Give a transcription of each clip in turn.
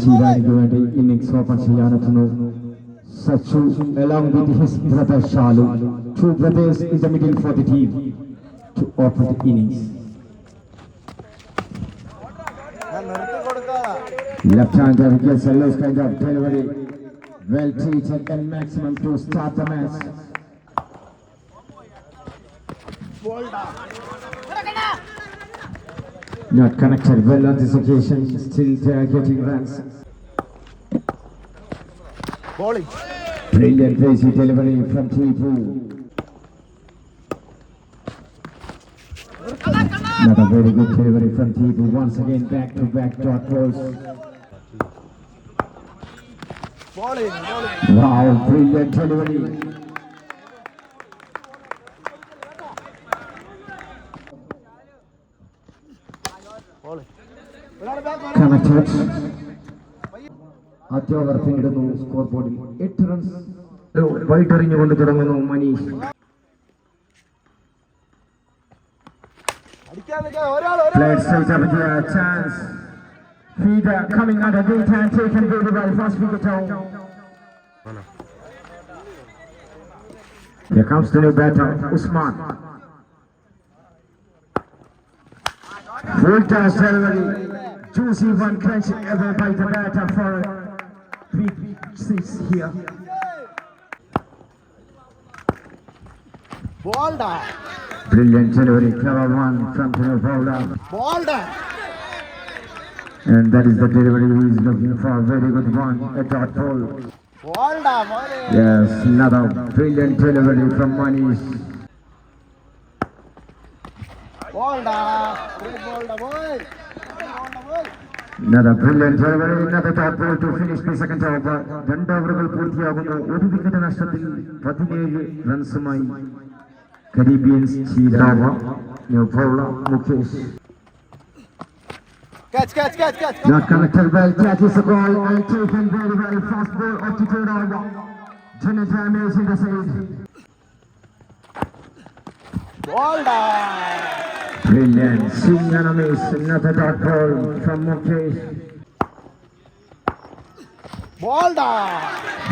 Sirani Guvendi innings Swapanshayanathunu. Sachu along with his brother Shalu. Two brothers in the middle for the team to open the innings. Left hander gets a loose kind of delivery. Well treated and maximum to start the match. Not connected well on this occasion, still they are getting runs. Bowling. Brilliant Tracy delivery from Tipu. Another very good delivery from Tipu. Once again, back to back dot goals. Wow, brilliant delivery. Bowling ഒരാളെ back Connected. ആദ്യ over പിന്നിടുന്നു score ബോർഡിൽ എട്ട് runs wide എറിഞ്ഞുകൊണ്ട് തുടങ്ങുന്നു മനീഷ് അടിക്കാൻ നിൽക്കാൻ ഒരാൾ ഒരാൾ Played straight up into a chance. Feeder coming under weight and taken very well. First wicket out. Here comes the new batter, Usman. Walter ceremony. Juicy Van Clench ever by the batter for three six here. Balda. Brilliant delivery, clever one from Pino Paula. Balda. And that is the delivery he is looking for. Very good one, a dot ball. Yes, another brilliant delivery from Manish. Another brilliant delivery, another top ball to finish the second over. രണ്ട് ഓവറുകൾ പൂർത്തിയാകുന്നു ഒരു wicket നഷ്ടത്തിൽ പതിനേഴ് റൺസുമായി Caribbeans ചീരാവ new bowler Mukesh catch catch catch catch Not connected well, catches the ball and taken very well. Fast ball up to third over. Janet Ramirez in the side. ബോൾഡാ Brilliant, swing and a miss. Another dot ball from Mukesh. ബോൾഡാ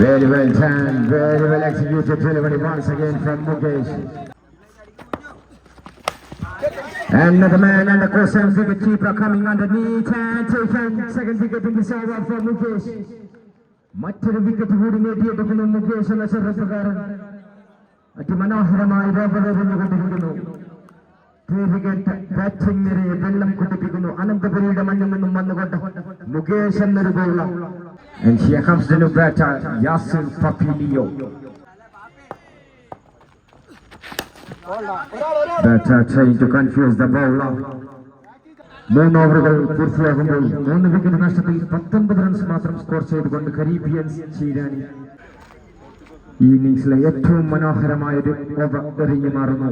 Very well done, very well executed delivery once again from Mukesh. Another man and the question wicket keeper coming underneath and taken second wicket in this over for Mukesh. മറ്റൊരു wicket കൂടി നേടിയെടുക്കുന്നു മുകേഷ് എന്ന ചെറുപ്പക്കാരൻ അതിമനോഹരമായി വേഗമെറിഞ്ഞുകൊണ്ടിരിക്കുന്നു പേരുകേട്ട batting നിരയെ വെള്ളം കുടിപ്പിക്കുന്നു അനന്തപുരിയുടെ മണ്ണിൽ നിന്നും വന്നുകൊണ്ട് മുകേഷ് എന്നൊരു bowler And here comes the new batter, Yasir Papilio. Batter trying to confuse the bowler. മൂന്ന് ഓവറുകൾ പൂർത്തിയാകുമ്പോൾ മൂന്ന് വിക്കറ്റ് നഷ്ടത്തിൽ പത്തൊൻപത് റൺസ് മാത്രം സ്കോർ ചെയ്തുകൊണ്ട് കരീബിയൻസ് ചീരാനി ഈ ഇന്നിംഗ്സിലെ ഏറ്റവും മനോഹരമായ ഒരു ഓവർ എറിഞ്ഞു മാറുന്നു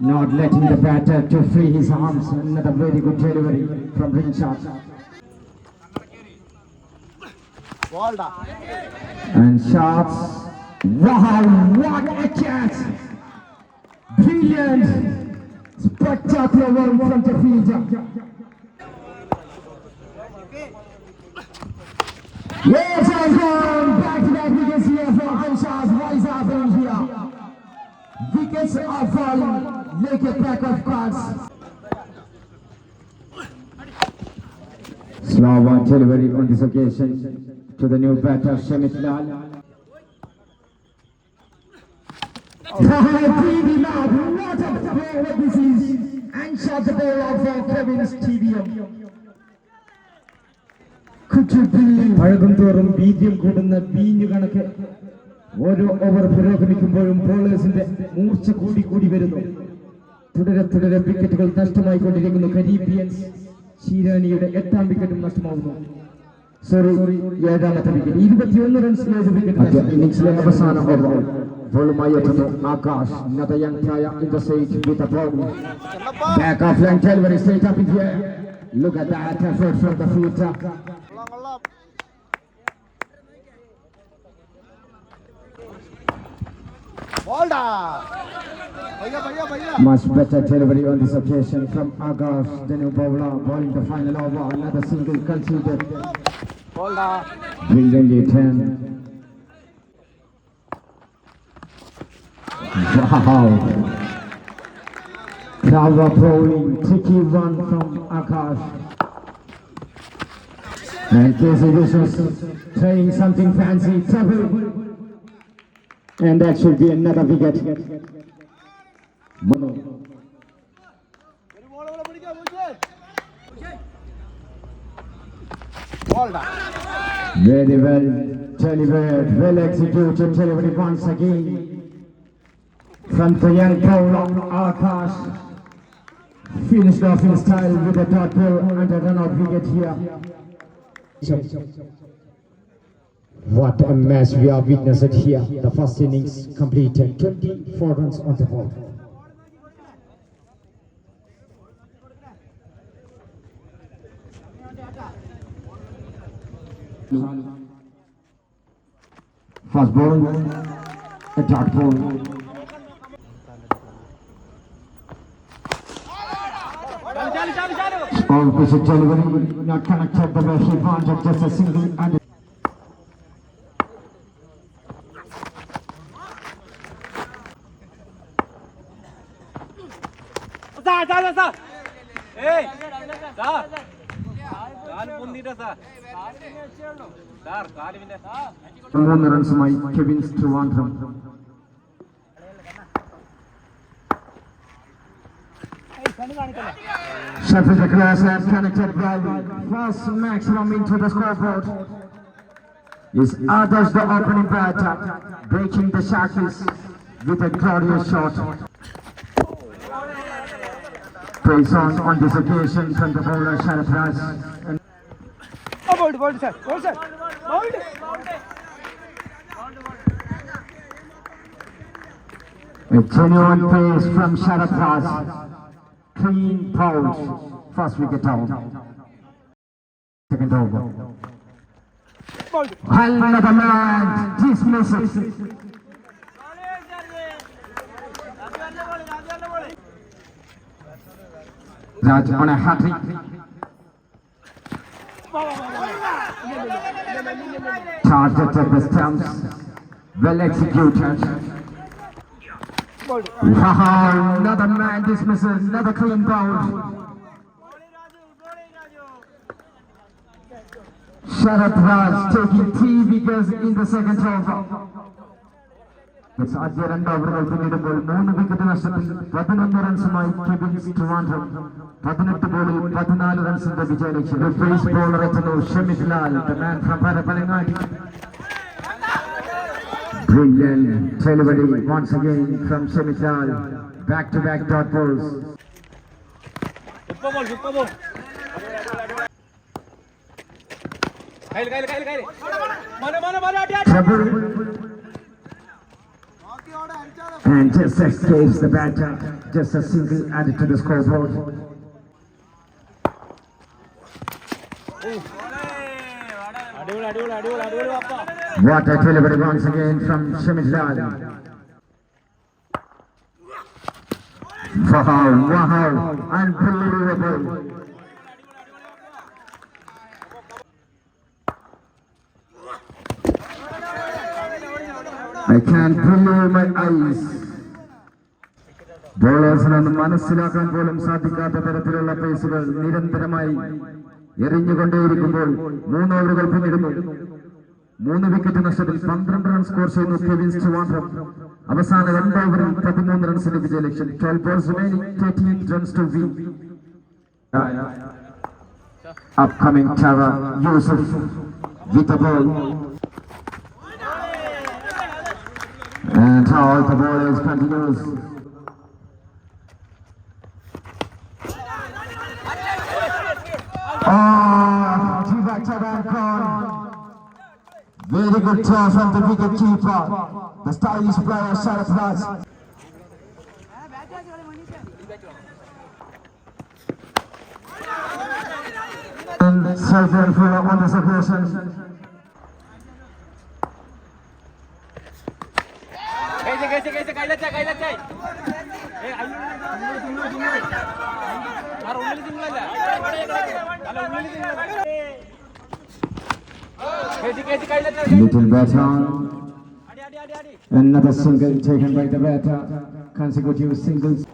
not letting the batter to free his arms. Another very good delivery from Rinshad. And shots. Wow, what a chance! Brilliant, spectacular one from the fielder. Yes, and gone back to back wickets here for Anshaz Rise up India. Wickets are falling. Like a pack of cards. One delivery on this occasion to the new batter, Shemit Lal. What a play this is. And shot the ball out for Kevin's TVM. പഴകും തോറും ബീജ്യം കൂടുന്ന ബീഞ്ഞു കണക്ക് ഓരോ over പുരോഗമിക്കുമ്പോഴും ബോളേഴ്സിന്റെ മൂർച്ച കൂടി കൂടി വരുന്നു തുടരെ തുടരെ വിക്കറ്റുകൾ നഷ്ടമായിക്കൊണ്ടിരിക്കുന്നു. കരീബിയൻസ് ശീരാണിയുടെ എട്ടാം വിക്കറ്റും നഷ്ടമാവുന്നു. സോറി ഏഴാമത്തെ വിക്കറ്റ് ഇരുപത്തിയൊന്ന് റൺസ് വിക്കറ്റ് ഇന്നിംഗ്സിലെ അവസാന Akash. Ball back off delivery from the Hold on. Much better delivery on this occasion from Agash, the new bowler, bowling the final over, another single conceded. Bringing it 10. Wow. Cover bowling, tricky run from Akash. And Casey Vicious trying something fancy, trouble. And that should be another wicket. మనం Very well delivered, well executed delivery once again from the young Kowloon Akash. Finished off in style with a third ball and a run-out get here. What a mess we are witnessing here. The first innings completed 24 runs on the board. Fast ball, a dark ball. All piece of delivery, not connected the best advantage of just a single and Da, da, da, da. Hey, da. പൊന്തിട്ട sir sir കാല് പിന്നെ മൂന്ന് റൺസുമായി Kevins Trivandrum Sheffield across and connected well. First maximum into the scoreboard. Is Adarsh the opening batter, breaking the shackles with a glorious shot. Praise on on this occasion from the bowler Sharad Raj. And bowled bowled A genuine pace from Sharat Clean bowls. First wicket out. Second over. Well, Netherlands dismisses. Raj on a hat trick. Target at the stumps. Well executed. Another man dismissal, another clean bound. Sharat Raj taking three wickets in the second half. ആദ്യ രണ്ട് ഓവറുകൾ പിന്നിടുമ്പോൾ മൂന്ന് wicket നഷ്ടത്തിൽ പതിനൊന്ന് റൺസുമായി Kevins Trivandrum പതിനെട്ട് ബോളിൽ പതിനാല് റൺസിന്റെ വിജയലക്ഷ്യം ഫേസ് ബോളർ എത്തുന്നു Shamith Lal the man from Parappanangadi Brilliant delivery once again from Shamit Lal. Back to back dot balls. Super and just escapes the batter. Just a single added to the scoreboard. What a delivery once again from Shamiz Wow, wow, unbelievable. I can't believe my eyes. ബോളേഴ്സിനൊന്നും മനസ്സിലാക്കാൻ പോലും സാധിക്കാത്ത തരത്തിലുള്ള പേസുകൾ നിരന്തരമായി എറിഞ്ഞുകൊണ്ടേയിരിക്കുമ്പോൾ മൂന്ന് ഓവറുകൾ പിന്നിടുന്നു. മൂന്ന് wicket നഷ്ടത്തിൽ പന്ത്രണ്ട് റൺ സ്കോർ ചെയ്യുന്നു കെവിൻസ് ട്രിവാൻഡ്രം അവസാന രണ്ട് ഓവറിൽ പതിമൂന്ന് റൺസിന്റെ വിജയലക്ഷ്യം twelve balls runs to win upcoming Tara Yusuf with the ball. And how the bowlers continues. Oh, Jiva batted and gone. Very good toss from the wicket keeper. The stylish player Sharath Raj. And Sultan for on this occasion. कैसे कैसे कैसे कैलाच आहे कैलाच आहे Little better. Another single taken by the batter. Consecutive singles.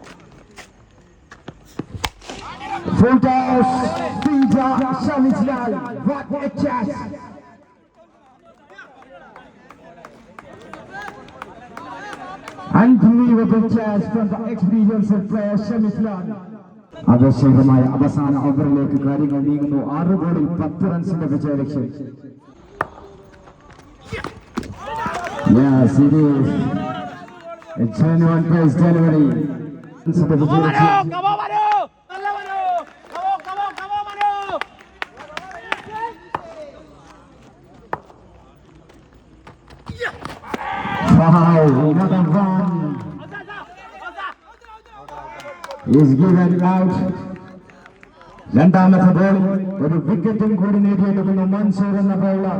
Full toss. Peter Shalitlal. What a chance. Unbelievable chance from the experienced player Shalitlal. ആവേശകരമായ അവസാന ഓവറിലേക്ക് കാര്യങ്ങൾ നീങ്ങുന്നു ആറ് ബോളിൽ പത്ത് റൺസിന്റെ വിജയ ലക്ഷ്യം Yes, it is. A genuine pace delivery. Wow, another one. is given out. രണ്ടാമത്തെ ബോൾ ഒരു വിക്കറ്റും കൂടി നേടിയെടുക്കുന്ന മൻസൂർ എന്ന bowler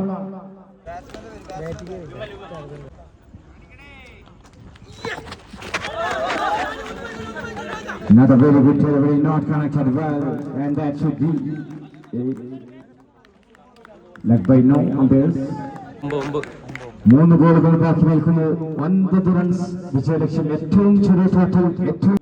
Another very good delivery, not connected well, and that should be leg by no umpires. മൂന്ന് ഗോളുകൾ ബാക്കി നിൽക്കുന്നു ഒൻപത് റൺസ് വിജയലക്ഷ്യം ഏറ്റവും ചെറിയ ടോട്ടൽ ഏറ്റവും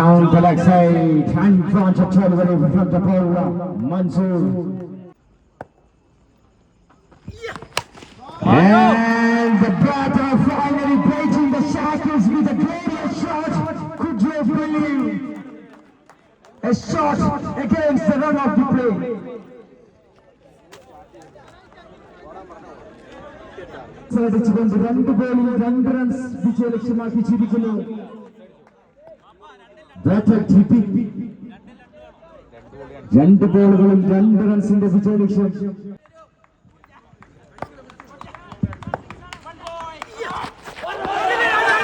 down the leg side and front of delivery from the bowler Mansoor. And the batter finally breaking the shackles with a glorious shot. Could you believe? A shot against the run of the play. അടിച്ചുകൊണ്ട് രണ്ട് ബോളിൽ രണ്ട് runs വിജയലക്ഷ്യമാക്കി ചിരിക്കുന്നു batter ടിപ്പി രണ്ട് ബോളുകളും രണ്ട് റൺസിന്റെ വിജയലക്ഷ്യം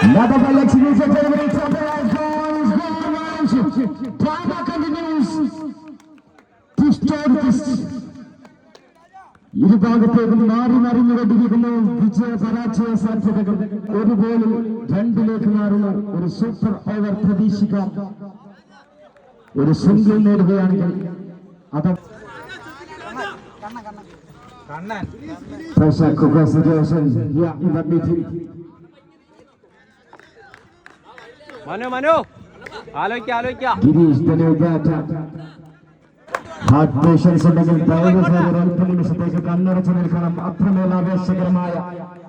Another ball executes a delivery from the right goal is gone round. Drama continues to start this. ഇരുഭാഗത്തേക്കും മാറി മറിഞ്ഞു കൊണ്ടിരിക്കുന്നു. വിജയ പരാജയ സാധ്യതകൾ. ഒരു രണ്ടിലേക്ക് മാറുന്ന ഒരു സൂപ്പർ ഓവർ പ്രതീക്ഷിക്കാം. ഒരു സിംഗിൾ നേടുകയാണെങ്കിൽ അത് മനോ മനോ. ആലോചിക്ക ഹാർട്ട് പേഷ്യൻസ് ഉണ്ടെങ്കിൽ ദയവുചെയ്ത് നിമിഷത്തേക്ക് കണ്ണുറച്ചു നിൽക്കണം. അത്രമേൽ ആവേശകരമായ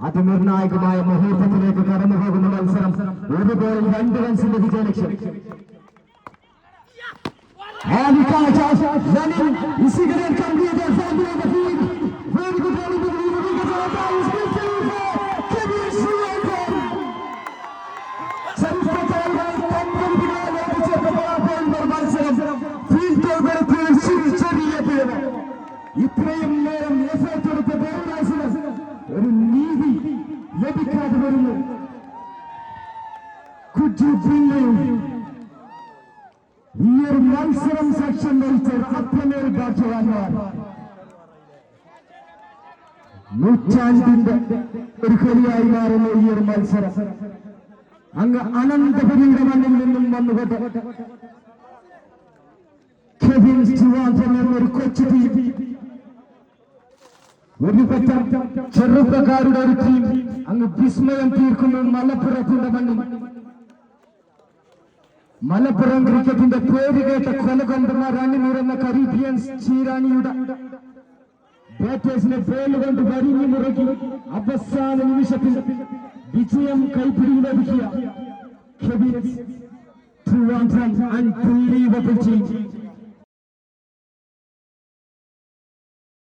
അതിനിർണായകമായ മുഹൂർത്തത്തിലേക്ക് കടന്നു പോകുന്ന മത്സരം. ഒരു ഗോളിൽ രണ്ട് റൺസ് ലഭിച്ച ലക്ഷ്യം. ഇസിഗരേറ്റ് കമ്പ്ലീറ്റ് വെരി ഗുഡ് ഇത്രയും നേരം എഫേർട്ട് എടുത്ത ബോളേഴ്സിന് ഒരു നീതി ലഭിക്കാതെ വരുന്നു Could you believe? ഈ ഒരു മത്സരം സാക്ഷ്യം വഹിച്ചത് അത്രമേൽ ബാറ്റുവാന്മാർ നൂറ്റാണ്ടിന്റെ ഒരു കളിയായി മാറുന്നു ഈ ഒരു മത്സരം അങ്ങ് അനന്തപുരിയുടെ മണ്ണിൽ നിന്നും വന്നുകൊണ്ട് കെവിൻ സ്റ്റുവാന്തൻ എന്നൊരു കൊച്ചു ടീം ഒരു പറ്റം ചെറുപ്പക്കാരുടെ ഒരു ടീം അങ്ങ് വിസ്മയം തീർക്കുന്നു മലപ്പുറത്തിന്റെ മണ്ണിൽ മലപ്പുറം ക്രിക്കറ്റിന്റെ പേര് കേട്ട കൊലകൊണ്ടമാർ അണിനിരുന്ന കരീബിയൻസ് ചീരാണിയുടെ ബാറ്റേഴ്സിനെ പേലുകൊണ്ട് വരിഞ്ഞു മുറുകി അവസാന നിമിഷത്തിൽ വിജയം True ആൻഡ് unbelievable team.